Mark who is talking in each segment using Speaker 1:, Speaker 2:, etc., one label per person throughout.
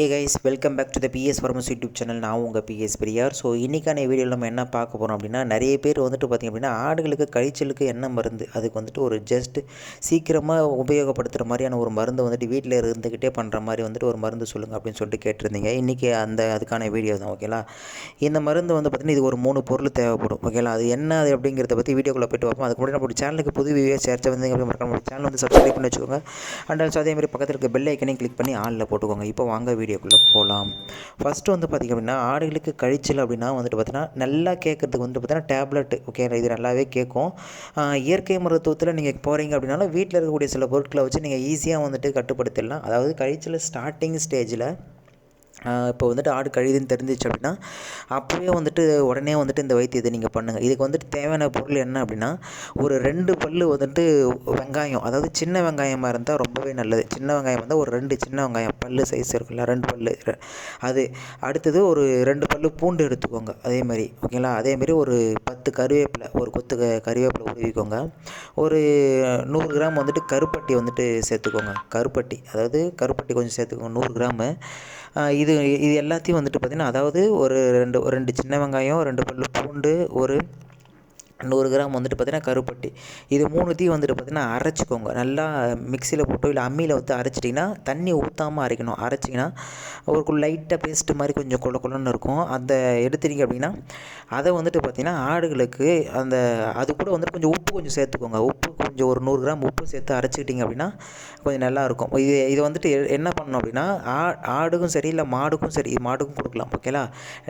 Speaker 1: Hey guys welcome back to the PS farmers YouTube channel நான் உங்கள் PS Periyar so இன்றைக்கான வீடியோவில் நம்ம என்ன பார்க்க போகிறோம் அப்படின்னா நிறைய பேர் வந்துட்டு பார்த்திங்க அப்படின்னா ஆடுகளுக்கு கழிச்சலுக்கு என்ன மருந்து? அதுக்கு வந்துட்டு ஒரு ஜஸ்ட் சீக்கிரமாக உபயோகப்படுத்துகிற மாதிரியான ஒரு மருந்து வந்துட்டு வீட்டில் இருந்துக்கிட்டே பண்ணுற மாதிரி வந்துட்டு ஒரு மருந்து சொல்லுங்கள் அப்படின்னு சொல்லிட்டு கேட்டிருந்தீங்க. இன்றைக்கி அந்த அதுக்கான வீடியோ தான் ஓகேலா இந்த மருந்து வந்து பார்த்திங்கன்னா இது ஒரு மூணு பொருள் தேவைப்படும் ஓகேங்களா அது என்ன அது அப்படிங்கிறத பற்றி வீடியோக்குள்ளே போய்ட்டு பார்ப்போம். அதுக்கு முன்னாடி நம்ம சேனலுக்கு புது வீடியோ சேர்த்து வந்து அப்படின்னு மறக்காம சேனல் வந்து சப்ஸ்கிரைப் பண்ணி வச்சுக்கோங்க. அண்ட் ஆல்சோ அதே மாதிரி பக்கத்தில் இருக்க பெல் ஐக்கனையும் கிளிக் பண்ணி ஆளில் போட்டுக்கோங்க. இப்போ வாங்க வீடியோக்குள்ளே போகலாம். ஃபஸ்ட்டு வந்து பார்த்திங்க அப்படின்னா ஆடுகளுக்கு கழிச்சல் அப்படின்னா வந்துட்டு பார்த்தீங்கன்னா நல்லா கேட்குறதுக்கு வந்து பார்த்தீங்கன்னா டேப்லெட் ஓகே இது நல்லாவே கேட்கும். இயற்கை மருத்துவத்தில் நீங்கள் போகிறீங்க அப்படின்னாலும் வீட்டில் இருக்கக்கூடிய சில பொருட்களை வச்சு நீங்கள் ஈஸியாக வந்துட்டு கட்டுப்படுத்திடலாம். அதாவது கழிச்சல் ஸ்டார்டிங் ஸ்டேஜில் இப்போ வந்துட்டு ஆடு கழிதுன்னு தெரிஞ்சிச்சு அப்படின்னா அப்போவே வந்துட்டு உடனே வந்துட்டு இந்த வைத்தியத்தை நீங்கள் பண்ணுங்கள் இதுக்கு வந்துட்டு தேவையான பொருள் என்ன அப்படின்னா ஒரு ரெண்டு பல் வந்துட்டு வெங்காயம் அதாவது சின்ன வெங்காயமாக இருந்தால் ரொம்பவே நல்லது. சின்ன வெங்காயம் இருந்தால் ஒரு ரெண்டு சின்ன வெங்காயம் பல் சைஸ் இருக்குல்ல ரெண்டு பல் அது அடுத்தது ஒரு ரெண்டு பல் பூண்டு எடுத்துக்கோங்க அதே மாதிரி ஓகேங்களா அதேமாரி ஒரு பத்து கருவேப்பிலை ஒரு கொத்து கருவேப்பிலை உருவிக்கோங்க. ஒரு நூறு கிராம் வந்துட்டு கருப்பட்டி வந்துட்டு சேர்த்துக்கோங்க. கருப்பட்டி. அதாவது கருப்பட்டி கொஞ்சம் சேர்த்துக்கோங்க. நூறு கிராமு. இது இது எல்லாத்தையும் வந்துட்டு பார்த்திங்கன்னா அதாவது ஒரு ரெண்டு ஒரு ரெண்டு சின்ன வெங்காயம் ரெண்டு பல்லு பூண்டு ஒரு நூறு கிராம் வந்துட்டு பார்த்தீங்கன்னா கருப்பட்டி. இது மூணுத்தையும் வந்துட்டு பார்த்தீங்கன்னா அரைச்சிக்கோங்க. நல்லா மிக்சியில் போட்டோ இல்லை அம்மியில் வந்து அரைச்சிட்டிங்கன்னா தண்ணி ஊற்றாமல் அரைக்கணும். அரைச்சிங்கன்னா ஒரு லைட்டாக பேஸ்ட்டு மாதிரி கொஞ்சம் கொல கொலன்னு இருக்கும். அந்த எடுத்துட்டீங்க அப்படின்னா அதை வந்துட்டு பார்த்தீங்கன்னா ஆடுகளுக்கு அந்த அது கூட வந்துட்டு கொஞ்சம் உப்பு கொஞ்சம் சேர்த்துக்கோங்க. உப்பு கொஞ்சம் ஒரு நூறு கிராம் உப்பு சேர்த்து அரைச்சிக்கிட்டிங்க அப்படின்னா கொஞ்சம் நல்லாயிருக்கும் இது இது வந்துட்டு எ- என்ன பண்ணணும் அப்படின்னா ஆ ஆடுக்கும் சரி இல்லை மாடுக்கும் சரி மாடுக்கும் கொடுக்கலாம். ஓகேலா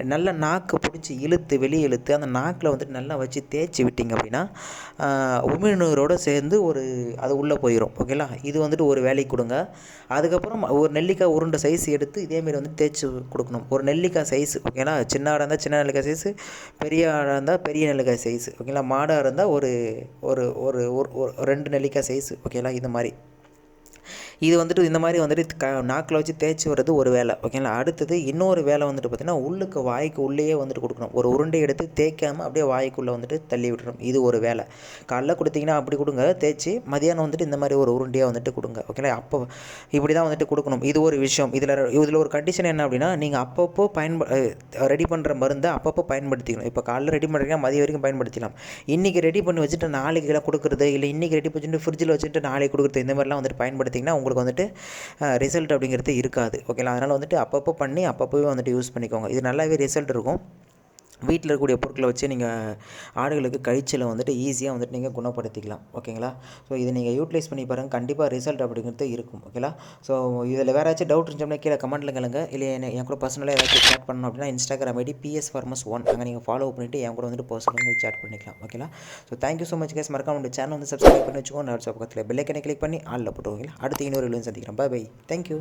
Speaker 1: நல்லா நாக்கை பிடிச்சி இழுத்து வெளியே இழுத்து அந்த நாக்கில் வந்துட்டு நல்லா வச்சு தேய்ச்சி விட்டிங்க அப்படின்னா உமிழ்நீரோடு சேர்ந்து ஒரு அது உள்ளே போயிடும் ஓகேங்களா இது வந்துட்டு ஒரு வேலைக்கு கொடுங்க. அதுக்கப்புறம் ஒரு நெல்லிக்காய் உருண்டை சைஸ் எடுத்து இதேமாரி வந்து தேய்ச்சி கொடுக்கணும். ஒரு நெல்லிக்காய் சைஸ் ஓகேங்களா சின்ன ஆடாக இருந்தால் சின்ன நெல்லிக்காய் சைஸு பெரிய ஆடாக இருந்தால் பெரிய நெல்லிக்காய் சைஸ் ஓகேங்களா மாடாக இருந்தால் ஒரு ஒரு ஒரு ஒரு ஒரு ரெண்டு நெல்லிக்காய் சைஸ் ஓகேங்களா இந்த மாதிரி இது வந்துட்டு இந்த மாதிரி வந்துட்டு க நாக்கில் வச்சு தேய்ச்சி வர்றது ஒரு வேலை ஓகேங்களா அடுத்தது இன்னொரு வேலை வந்துட்டு பார்த்திங்கன்னா உள்ளுக்கு வாய்க்கு உள்ளேயே வந்துட்டு கொடுக்கணும். ஒரு உருண்டை எடுத்து தேய்க்காமல் அப்படியே வாய்க்குள்ளே வந்துட்டு தள்ளி விட்டுரும் இது ஒரு வேலை. காலைல கொடுத்தீங்கன்னா அப்படி கொடுங்க. தேய்ச்சி மதியானம் வந்துட்டு இந்த மாதிரி ஒரு உருண்டையாக வந்துட்டு கொடுங்க ஓகேங்களா அப்போ இப்படி தான் வந்துட்டு கொடுக்கணும். இது ஒரு விஷயம். இதில் இதில் ஒரு கண்டிஷன் என்ன அப்படின்னா நீங்கள் அப்பப்போ பயன்ப ரெடி பண்ணுற மருந்தை அப்பப்போ பயன்படுத்திக்கணும். இப்போ காலைல ரெடி பண்ணுறீங்கன்னா மதிய வரைக்கும் பயன்படுத்திக்கலாம். இன்றைக்கி ரெடி பண்ணி வச்சுட்டு நாளைக்கு கொடுக்குறது இல்லை இன்றைக்கி ரெடி பண்ணிட்டு ஃப்ரிட்ஜில் வச்சுட்டு நாளைக்கு கொடுக்குறது இந்த மாதிரிலாம் வந்துட்டு பயன்படுத்திங்கன்னா உங்களுக்கு வந்துட்டு ரிசல்ட் அப்படிங்கிறது இருக்காது. ஓகேங்களா? அதனால் வந்துட்டு அப்பப்போ பண்ணி அப்பப்போவே வந்துட்டு யூஸ் பண்ணிக்கோங்க. இது நல்லாவே ரிசல்ட் இருக்கும். வீட்டில் இருக்கக்கூடிய பொருட்களை வச்சு நீங்கள் ஆடுகளுக்கு கழிச்சலை வந்துட்டு ஈஸியாக வந்துட்டு நீங்கள் குணப்படுத்திக்கலாம். ஓகேங்களா? ஸோ இதை நீங்கள் யூட்டிலைஸ் பண்ணி பாருங்கள் கண்டிப்பாக ரிசல்ட் அப்படிங்கிறது இருக்கும். ஓகேங்களா? ஸோ இதில் வேறு ஏதாச்சும் டவுட் இருந்துச்சோம்னா கீழே கமெண்ட்டில் கேளுங்க. இல்லை என்ன- என் கூட பர்சனலாக ஏதாச்சும் சேட் பண்ணணும் அப்படின்னா Instagram ID PS farmers one அங்கே நீங்கள் ஃபாலோ பண்ணிவிட்டு என் கூட வந்துட்டு பர்சனல் வந்து சேட் பண்ணிக்கலாம். ஓகேங்களா? So thank you so much guys மறக்காம உங்கள் சேனல் வந்து சப்ஸ்கிரைப் பண்ணி வச்சுக்கோங்க. நான் பக்கத்தில் பெல்லைக்கனை கிளிக் பண்ணி ஆளில் போட்டுருவீங்களா அடுத்து இன்னொரு சந்திக்கிறேன் பை பை தேங்க்யூ